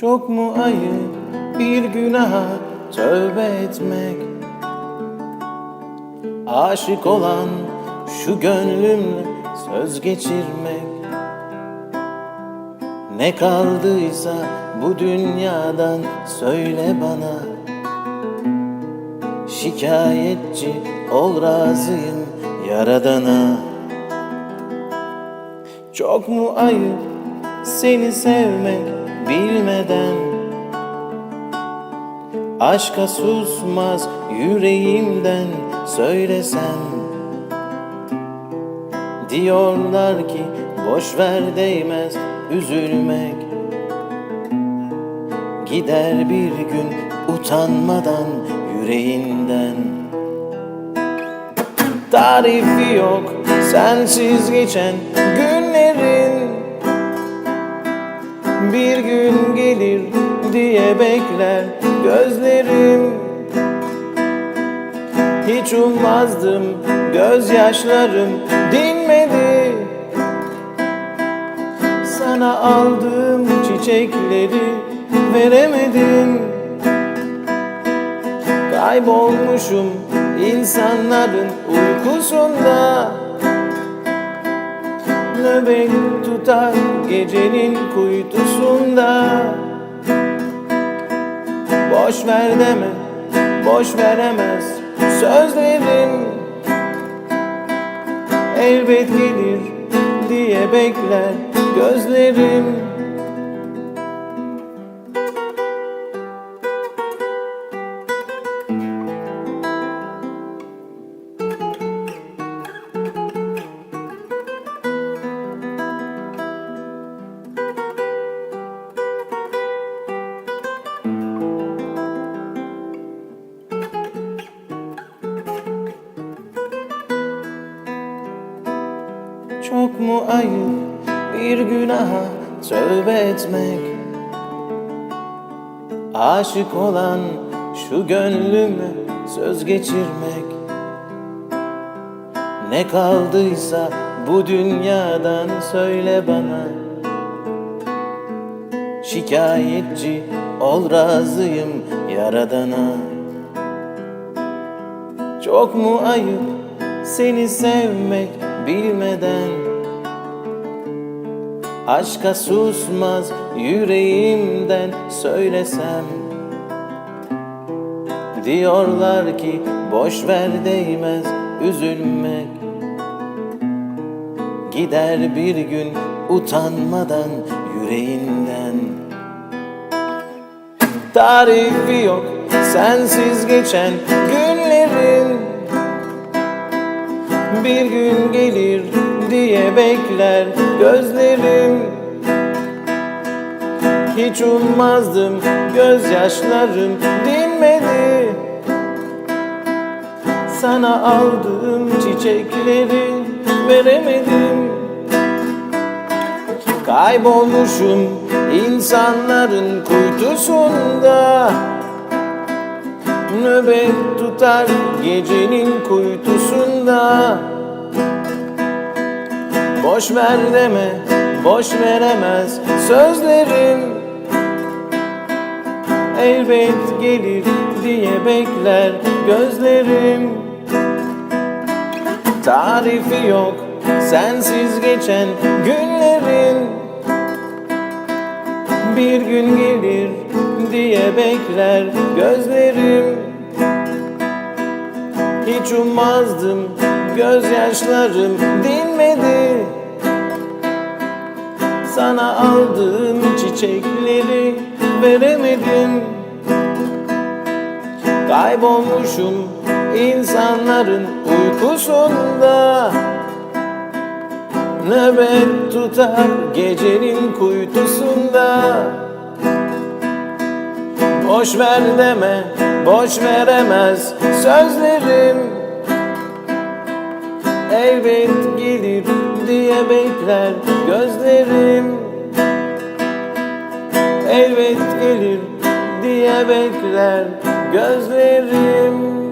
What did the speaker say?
Çok mu ayıp bir günaha? Tövbe etmek. Aşık olan şu gönlümle söz geçirmek. Ne kaldıysa bu dünyadan söyle bana. Şikayetçi ol razıyım yaradana. Çok mu ayıp seni sevmek bilmeden. Aşka susmaz yüreğimden söylesem Diyorlar ki boş ver değmez üzülmek. Gider bir gün utanmadan yüreğinden. Tarifi yok sensiz geçen günlerin Bir gün gelir diye bekler gözlerim. Hiç ummazdım gözyaşlarım dinmedi. Sana aldığım çiçekleri veremedim. Kaybolmuşum insanların uykusunda Nöbet tutar gecenin kuytusunda. Boş ver deme, boş veremez sözlerim Elbet gelir diye bekler gözlerim Çok mu ayıp bir günaha tövbe etmek? Aşık olan şu gönlüme söz geçirmek. Ne kaldıysa bu dünyadan söyle bana. Şikayetçi ol razıyım yaradana. Çok mu ayıp seni sevmek bilmeden. Aşka susmaz yüreğimden söylesem. Diyorlar ki boş ver değmez üzülmek. Gider bir gün utanmadan yüreğinden. Tarifi yok sensiz geçen günlerin Bir gün gelir diye bekler gözlerim. Hiç ummazdım gözyaşlarım dinmedi. Sana aldığım çiçekleri veremedim. Kaybolmuşum insanların kuytusunda Nöbet tutar gecenin kuytusunda. Boş ver deme, boş veremez sözlerim Elbet gelir diye bekler gözlerim. Tarifi yok sensiz geçen günlerin. Bir gün gelir diye bekler gözlerim. Hiç ummazdım gözyaşlarım dinmedi. Sana aldığım çiçekleri veremedim. Kaybolmuşum insanların uykusunda. Nöbet tutar gecenin kuytusunda Boş ver deme, boş veremez sözlerim. Elbet gelir diye bekler gözlerim. Elbet gelir diye bekler gözlerim